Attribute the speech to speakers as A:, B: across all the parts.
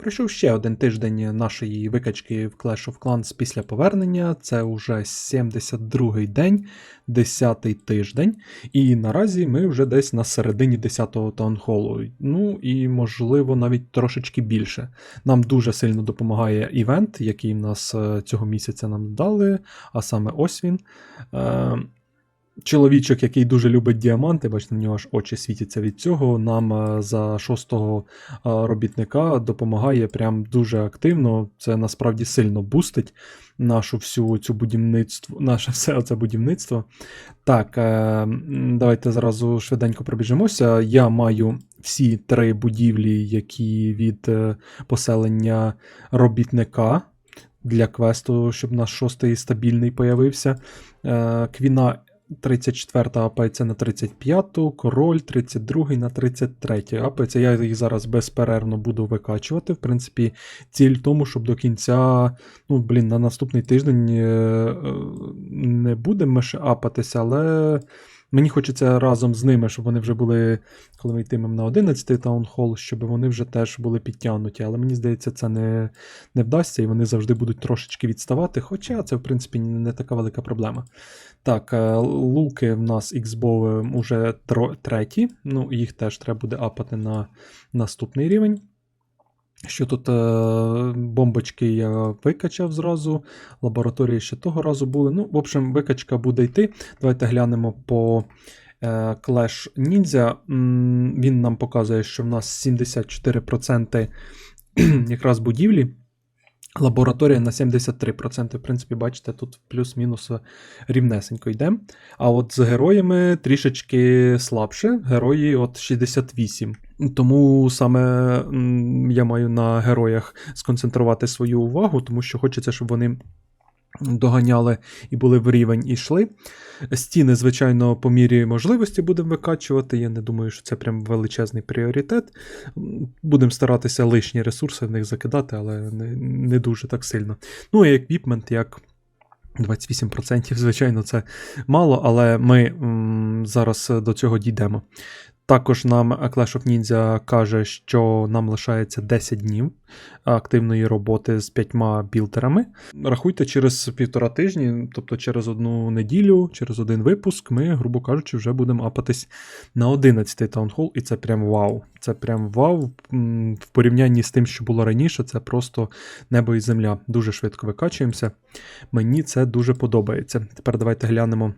A: Пройшов ще один тиждень нашої викачки в Clash of Clans після повернення. Це вже 72-й день, 10-й тиждень. І наразі ми вже десь на середині 10-го таунхолу. Ну і можливо навіть трошечки більше. Нам дуже сильно допомагає івент, який в нас е, цього місяця нам дали, а саме ось він. Чоловічок, який дуже любить діаманти, бачите, в нього аж очі світяться від цього. Нам е, за шостого е, робітника допомагає прям дуже активно. Це насправді сильно бустить нашу всю цю будівництво, наше все це будівництво. Так, е, давайте зразу швиденько пробіжимося. Я маю всі три будівлі, які від поселення робітника. Для квесту, щоб наш шостий стабільний появився. Квіна 34 апається на 35, король 32 на 33 апається. Я їх зараз безперервно буду викачувати. В принципі, ціль в тому, щоб до кінця, ну, блін, на наступний тиждень е, е, не будемо ще апатися, але мені хочеться разом з ними, щоб вони вже були, коли ми йтимемо на 11 таунхол, щоб вони вже теж були підтягнуті. Але мені здається, це не, не вдасться, і вони завжди будуть трошечки відставати. Хоча це, в принципі, не така велика проблема. Так, е, луки в нас Xbow уже треті, ну їх теж треба буде апати на наступний рівень. Що тут е, бомбочки я викачав зразу, лабораторії ще того разу були. Ну, в общем, викачка буде йти. Давайте глянемо по е, Clash Ninja. Він нам показує, що в нас 74% якраз будівлі. Лабораторія на 73%. В принципі, бачите, тут плюс-мінус рівнесенько йде. А от з героями трішечки слабше. Герої от 68. Тому саме я маю на героях сконцентрувати свою увагу, тому що хочеться, щоб вони доганяли і були в рівень і йшли. Стіни, звичайно, по мірі можливості будемо викачувати. Я не думаю, що це прям величезний пріоритет. Будемо старатися лишні ресурси в них закидати, але не, не дуже так сильно. Ну і еквіпмент, як 28%, звичайно, це мало, але ми м, зараз до цього дійдемо. Також нам Clash of Ninja каже, що нам лишається 10 днів активної роботи з п'ятьма білдерами. Рахуйте, через півтора тижні, тобто через одну неділю, через один випуск, ми, грубо кажучи, вже будемо апатись на 11-й таунхол, і це прям вау. Це прям вау. В порівнянні з тим, що було раніше, це просто небо і земля. Дуже швидко викачуємося. Мені це дуже подобається. Тепер давайте глянемо.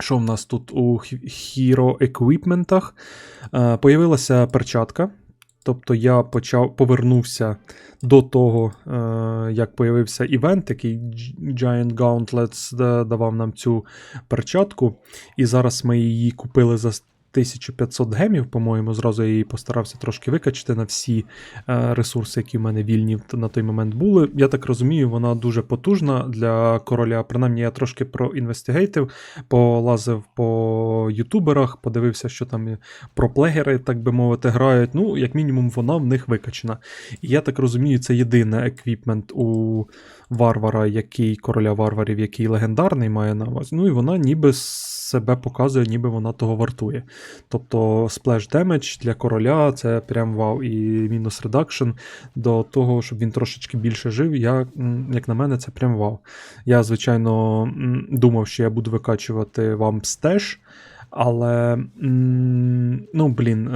A: Що в нас тут у Hero еквіпментах? Е, Появилася перчатка. Тобто я почав повернувся до того, е, як появився івент, який Giant Gauntlets давав нам цю перчатку. І зараз ми її купили за 1500 гемів, по-моєму. Зразу я її постарався трошки викачати на всі е, ресурси, які в мене вільні на той момент були. Я так розумію, вона дуже потужна для короля. Принаймні, я трошки проінвестигейтив, полазив по ютуберах, подивився, що там і проплегери, так би мовити, грають. Ну, як мінімум, вона в них викачена. І я так розумію, це єдиний еквіпмент у варвара, який короля варварів, який легендарний має на увазі. Ну і вона ніби себе показує, ніби вона того вартує. Тобто сплеш демедж для короля це прям вау. І мінус редакшн до того, щоб він трошечки більше жив. Я, як на мене, це прям вау. Я, звичайно, думав, що я буду викачувати вам стеж, але ну, блін.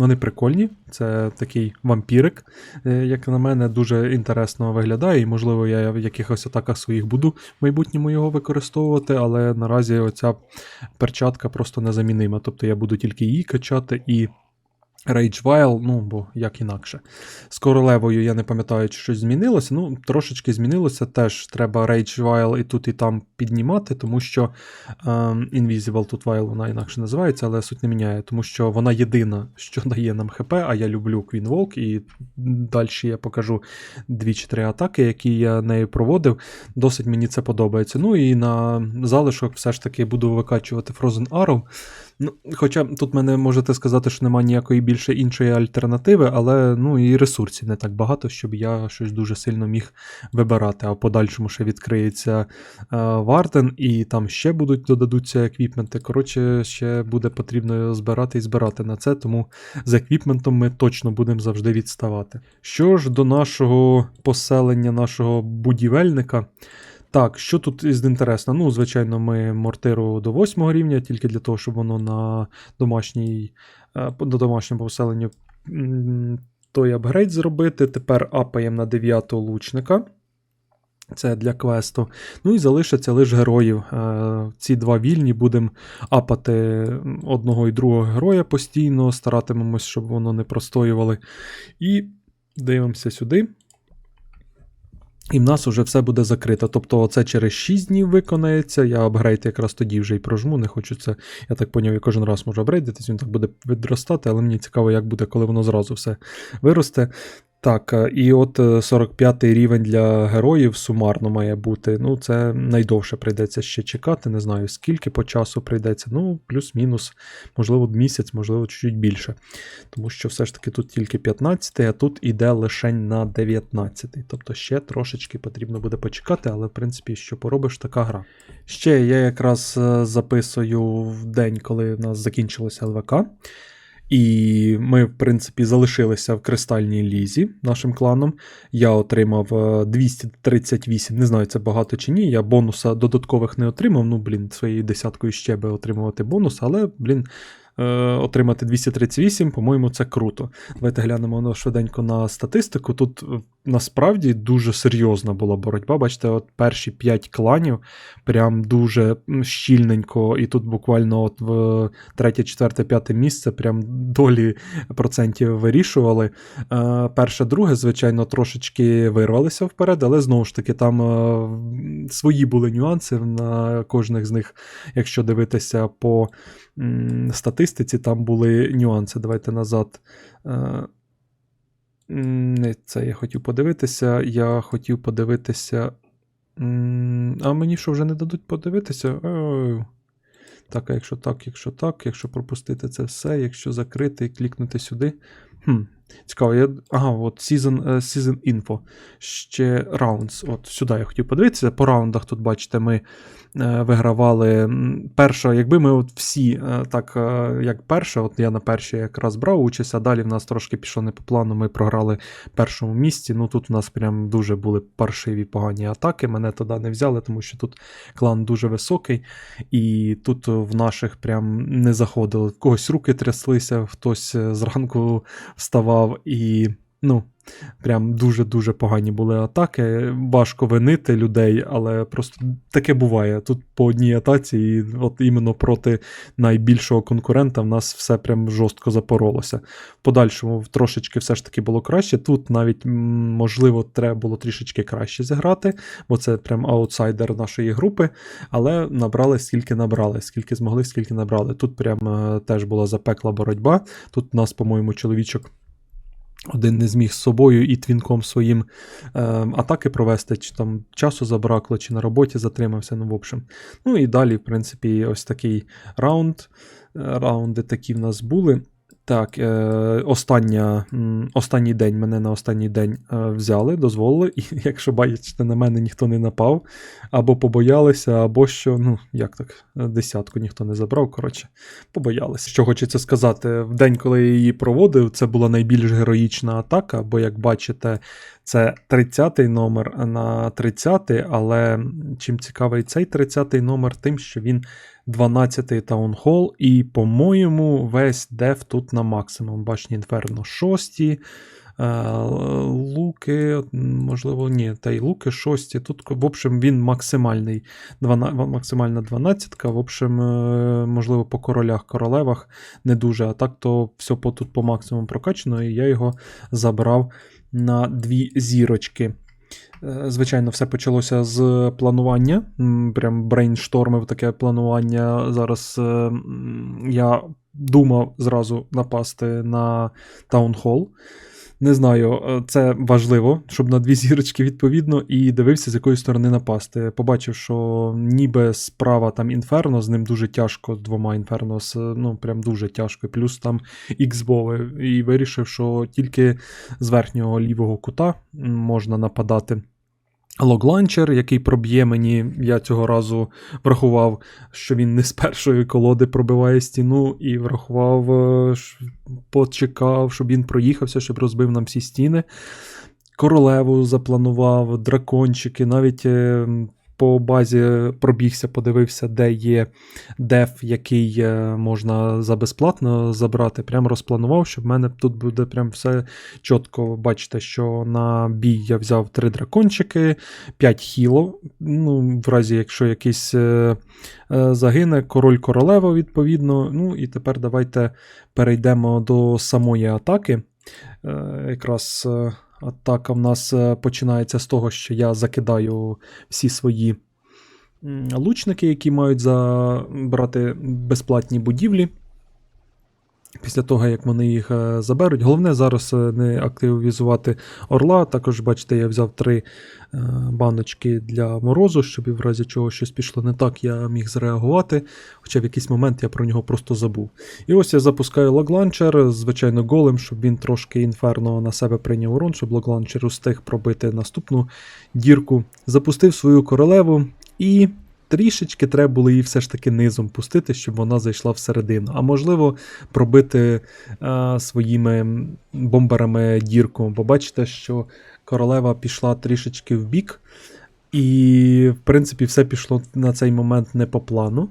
A: Вони прикольні, це такий вампірик, е, як на мене, дуже інтересно виглядає, і можливо я в якихось атаках своїх буду в майбутньому його використовувати, але наразі оця перчатка просто незамінима. Тобто я буду тільки її качати і Vial, ну бо як інакше. З королевою я не пам'ятаю, чи щось змінилося. Ну, трошечки змінилося. Теж треба Vial і тут, і там піднімати, тому що ем, Invisible тут Vial вона інакше називається, але суть не міняє, тому що вона єдина, що дає нам ХП, а я люблю Queen Walk, і далі я покажу дві чи три атаки, які я нею проводив. Досить мені це подобається. Ну і на залишок все ж таки буду викачувати Frozen Arrow. Ну, хоча тут мене можете сказати, що немає ніякої більше іншої альтернативи, але ну і ресурсів не так багато, щоб я щось дуже сильно міг вибирати. А в подальшому ще відкриється е, Варден, і там ще будуть додадуться еквіпменти. Коротше, ще буде потрібно збирати і збирати на це, тому з еквіпментом ми точно будемо завжди відставати. Що ж до нашого поселення, нашого будівельника. Так, що тут із інтересно? Ну, звичайно, ми мортиру до 8 рівня, тільки для того, щоб воно на домашній, е, до домашнього поселенню той апгрейд зробити. Тепер апаємо на 9 лучника. Це для квесту. Ну і залишиться лише героїв. Е, Ці два вільні будемо апати одного і другого героя постійно, старатимемось, щоб воно не простоювали. І дивимося сюди. І в нас вже все буде закрито. Тобто це через 6 днів виконається. Я апгрейд якраз тоді вже і прожму. Не хочу це, я так поняв, я кожен раз можу апгрейдитись, він так буде відростати, але мені цікаво, як буде, коли воно зразу все виросте. Так, е, і от 45-й рівень для героїв сумарно має бути. Ну, це найдовше прийдеться ще чекати. Не знаю, скільки по часу прийдеться. Ну, плюс-мінус, можливо, місяць, можливо, чуть більше. Тому що все ж таки тут тільки 15-й, а тут іде лише на 19-й. Тобто ще трошечки потрібно буде почекати, але в принципі, що поробиш, така гра. Ще я якраз е, записую в день, коли в нас закінчилося ЛВК. І ми, в принципі, залишилися в кристальній лізі нашим кланом. Я отримав е, 238, не знаю, це багато чи ні. Я бонуса додаткових не отримав. Ну, блін, своєю десяткою ще би отримувати бонус, але, блін. Е, Отримати 238, по-моєму, це круто. Давайте глянемо на швиденько на статистику. Тут е, насправді дуже серйозна була боротьба. Бачите, от перші 5 кланів прям дуже щільненько, і тут буквально от в третє, четверте, п'яте місце прям долі процентів вирішували. Е, Перше, друге, звичайно, трошечки вирвалися вперед, але знову ж таки, там свої були нюанси на кожних з них, якщо дивитися по м, статистиці, там були нюанси. Давайте назад. Е, це я хотів подивитися. Я хотів подивитися. А мені що вже не дадуть подивитися? Так, а якщо так, якщо так, якщо пропустити це все, якщо закрити і клікнути сюди. Хм, Цікаво, я. Ага, от Season, е, season Info. Ще Rounds. От сюди я хотів подивитися. По раундах тут, бачите, ми е, вигравали. м, Перша, якби ми от всі е, так, як перша, от я на першій якраз брав участь, а далі в нас трошки пішло не по плану, ми програли першому місці. Ну тут в нас прям дуже були паршиві погані атаки. Мене туди не взяли, тому що тут клан дуже високий. І тут в наших прям не заходили. В когось руки тряслися, хтось зранку вставав і. Ну, прям дуже-дуже погані були атаки. Важко винити людей, але просто таке буває. Тут по одній атаці, і от іменно проти найбільшого конкурента в нас все прям жорстко запоролося. В подальшому трошечки все ж таки було краще. Тут навіть, можливо, треба було трішечки краще зіграти, бо це прям аутсайдер нашої групи. Але набрали скільки набрали, скільки змогли, скільки набрали. Тут прям е, теж була запекла боротьба. Тут у нас, по-моєму, чоловічок. Один не зміг з собою і твінком своїм е, атаки провести, чи там часу забракло, чи на роботі затримався. Ну, в общем. Ну і далі, в принципі, ось такий раунд. Е, Раунди такі в нас були. Так, е, остання, останній день мене на останній день е, взяли, дозволили, і якщо бачите, на мене ніхто не напав, або побоялися, або що, ну, як так, е, десятку ніхто не забрав. Коротше, побоялися. Що хочеться сказати, в день, коли я її проводив, це була найбільш героїчна атака, бо, як бачите, це 30-й номер на 30-й, але чим цікавий цей 30-й номер, тим, що він 12-й таунхол, і, по-моєму, весь деф тут на максимум. Башні Інферно 6. Луки, можливо, ні, та й луки 6. Тут, в общем, він максимальний, 12, максимальна 12. В общем, е, можливо, по королях, королевах не дуже. А так, то все по, тут по максимуму прокачано, і я його забрав на дві зірочки. Е, Звичайно, все почалося з планування. Прям брейнштормив таке планування. Зараз е, я думав зразу напасти на таунхол. Не знаю, е, це важливо, щоб на дві зірочки відповідно, і дивився, з якої сторони напасти. Побачив, що ніби справа там інферно, з ним дуже тяжко, з двома інферно, ну прям дуже тяжко. Плюс там іксбови. І вирішив, що тільки з верхнього лівого кута можна нападати. Логланчер, який проб'є мені, я цього разу врахував, що він не з першої колоди пробиває стіну, і врахував, е, почекав, щоб він проїхався, щоб розбив нам всі стіни. Королеву запланував, дракончики, навіть е, по базі пробігся, подивився, де є деф, який е, можна за безплатно забрати. Прям розпланував, щоб в мене тут буде прям все чітко. Бачите, що на бій я взяв три дракончики, 5 хіло. Ну, в разі, якщо якийсь е, е, загине, король королева, відповідно. Ну і тепер давайте перейдемо до самої атаки. Якраз атака в нас е, починається з того, що я закидаю всі свої лучники, які мають забрати безплатні будівлі. Після того, як вони їх е, заберуть. Головне зараз е, не активізувати орла. Також, бачите, я взяв три е, баночки для морозу, щоб в разі чого щось пішло не так, я міг зреагувати. Хоча в якийсь момент я про нього просто забув. І ось я запускаю логланчер, звичайно, голем, щоб він трошки інферно на себе прийняв урон, щоб логланчер устиг пробити наступну дірку. Запустив свою королеву і. Трішечки треба було її все ж таки низом пустити, щоб вона зайшла всередину. А можливо, пробити е, своїми бомберами дірку. Бо бачите, що королева пішла трішечки в бік, і, в принципі, все пішло на цей момент не по плану.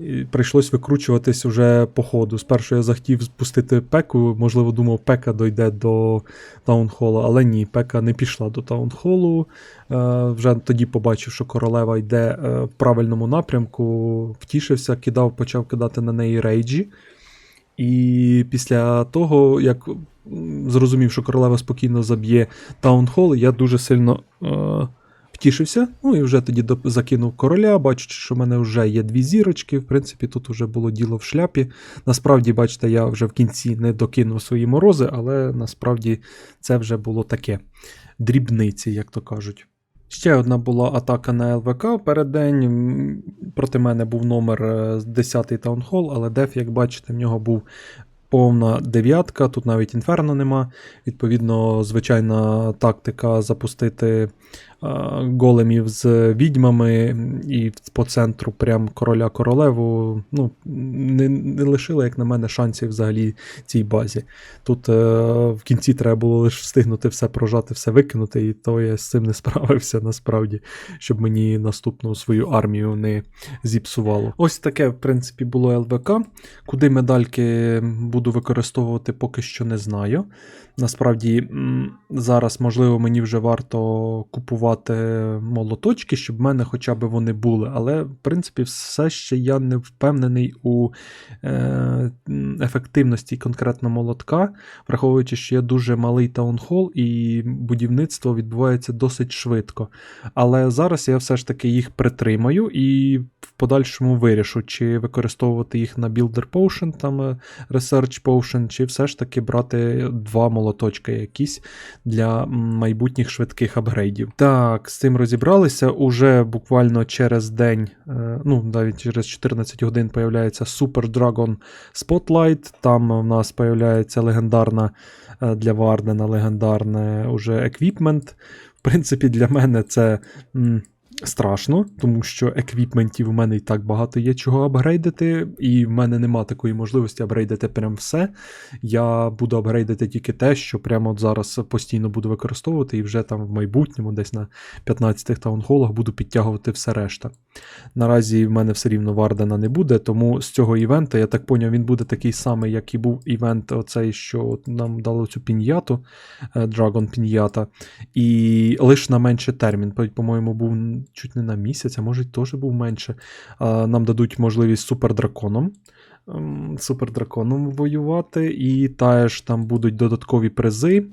A: І Прийшлось викручуватись уже по ходу. Спершу я захотів спустити пеку, можливо, думав, пека дойде до таунхолу, але ні, пека не пішла до таунхолу. Е, вже тоді побачив, що королева йде е, в правильному напрямку, втішився, кидав, почав кидати на неї рейджі. І після того, як зрозумів, що королева спокійно заб'є таунхол, я дуже сильно е, втішився. Ну і вже тоді закинув короля, бачачи, що в мене вже є дві зірочки. В принципі, тут вже було діло в шляпі. Насправді, бачите, я вже в кінці не докинув свої морози, але насправді це вже було таке дрібниці, як то кажуть. Ще одна була атака на ЛВК перед день. Проти мене був номер е, 10 таунхол, але деф, як бачите, в нього був повна дев'ятка, тут навіть інферно нема. Відповідно, звичайна тактика запустити е, големів з відьмами і по центру прям короля королеву. Ну, не, не лишила, як на мене, шансів взагалі цій базі. Тут е, в кінці треба було лише встигнути все прожати, все викинути, і то я з цим не справився насправді, щоб мені наступну свою армію не зіпсувало. Ось таке, в принципі, було ЛВК. Куди медальки буду використовувати, поки що не знаю. Насправді, зараз, можливо, мені вже варто купувати молоточки, щоб в мене хоча б вони були. Але, в принципі, все ще я не впевнений у е, ефективності конкретно молотка, враховуючи, що є дуже малий таунхол і будівництво відбувається досить швидко. Але зараз я все ж таки їх притримаю і подальшому вирішу, чи використовувати їх на Builder Potion, там е, Research Potion, чи все ж таки брати два молоточка якісь для майбутніх швидких апгрейдів. Так, з цим розібралися. Уже буквально через день, е, ну навіть через 14 годин появляється Super Dragon Spotlight. Там у нас появляється легендарна е, для Вардена, легендарне уже еквіпмент. В принципі, для мене це. Страшно, тому що еквіпментів у мене і так багато є чого апгрейдити, і в мене нема такої можливості апгрейдити прям все. Я буду апгрейдити тільки те, що прямо от зараз постійно буду використовувати, і вже там в майбутньому, десь на 15-х таунхолах, буду підтягувати все решта. Наразі в мене все рівно Вардена не буде, тому з цього івента, я так поняв, він буде такий самий, як і був івент, оцей, що нам дало цю піньяту, е, Dragon Піньята, і лише на менший термін. По-моєму, був чуть не на місяць, а може теж був менше. Нам дадуть можливість супердраконом. ем, Супердраконом воювати, і теж там будуть додаткові призи.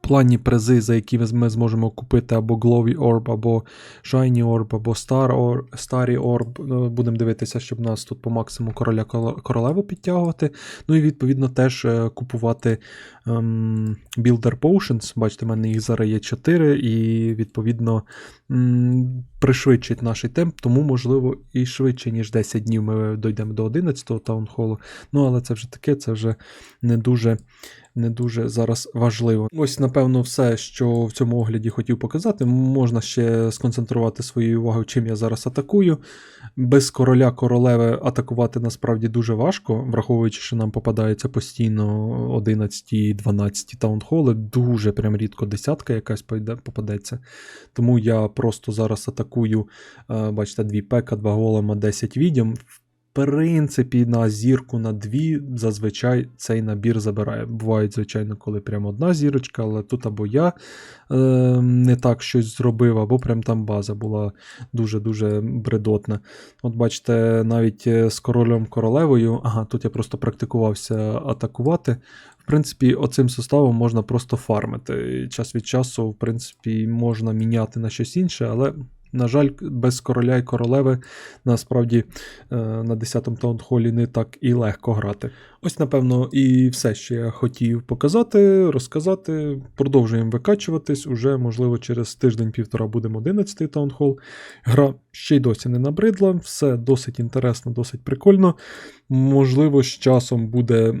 A: Плані призи, за які ми зможемо купити або Glowy Orb, або Shiny Orb, або Star Orb, Starry Orb. Ну, Будемо дивитися, щоб нас тут по максимуму короля королеву підтягувати. Ну і відповідно теж е, купувати ем, Builder Potions. Бачите, в мене їх зараз є 4, і відповідно м, пришвидшить наш темп, тому, можливо, і швидше, ніж 10 днів ми дійдемо до 11-го таунхолу. Ну, але це вже таке, це вже не дуже не дуже зараз важливо. Ось, напевно, все, що в цьому огляді хотів показати. Можна ще сконцентрувати свою увагу, чим я зараз атакую. Без короля королеви атакувати насправді дуже важко, враховуючи, що нам попадаються постійно 11 і 12 таунхоли, дуже прям рідко десятка якась попадеться. Тому я просто зараз атакую, е, бачите, 2 пека, 2 голема, 10 відьом. Принципі, на зірку на дві зазвичай цей набір забирає. Бувають, звичайно, коли прям одна зірочка, але тут або я е, не так щось зробив, або прям там база була дуже-дуже бредотна. От бачите, навіть е, з королем королевою, ага, тут я просто практикувався атакувати. В принципі, оцим составом можна просто фармити. Час від часу, в принципі, можна міняти на щось інше, але. На жаль, без короля і королеви насправді е, на 10-му таунхолі не так і легко грати. Ось, напевно, і все, що я хотів показати, розказати. Продовжуємо викачуватись. Уже, можливо, через тиждень-півтора будемо 11-й таунхол. Гра ще й досі не набридла, все досить інтересно, досить прикольно. Можливо, з часом буде.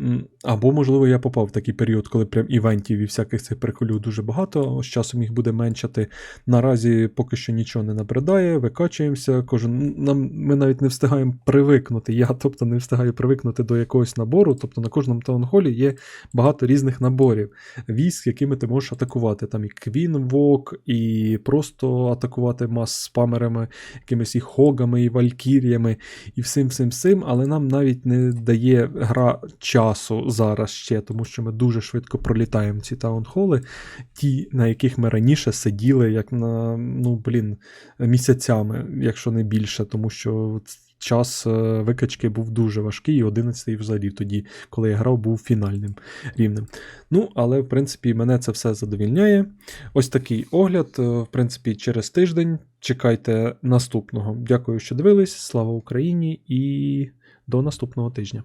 A: Або, можливо, я попав в такий період, коли прям івентів і всяких цих приколів дуже багато. З часом їх буде меншати. Наразі поки що нічого не набридає, викачуємося. Кожен нам ми навіть не встигаємо привикнути. Я, тобто, не встигаю привикнути до якогось набору. Тобто на кожному таунхолі є багато різних наборів, військ, якими ти можеш атакувати. Там і Queen Walk, і просто атакувати мас спамерами, якимись і хогами, і валькір'ями, і всім всім всім, але нам навіть не дає гра часу зараз ще, тому що ми дуже швидко пролітаємо ці таунхоли, ті, на яких ми раніше сиділи, як на ну, блін, місяцями, якщо не більше, тому що час е, викачки був дуже важкий, і 11-й взагалі тоді, коли я грав, був фінальним рівнем. Ну, але в принципі мене це все задовільняє. Ось такий огляд. е, В принципі, через тиждень. Чекайте наступного. Дякую, що дивились. Слава Україні і до наступного тижня.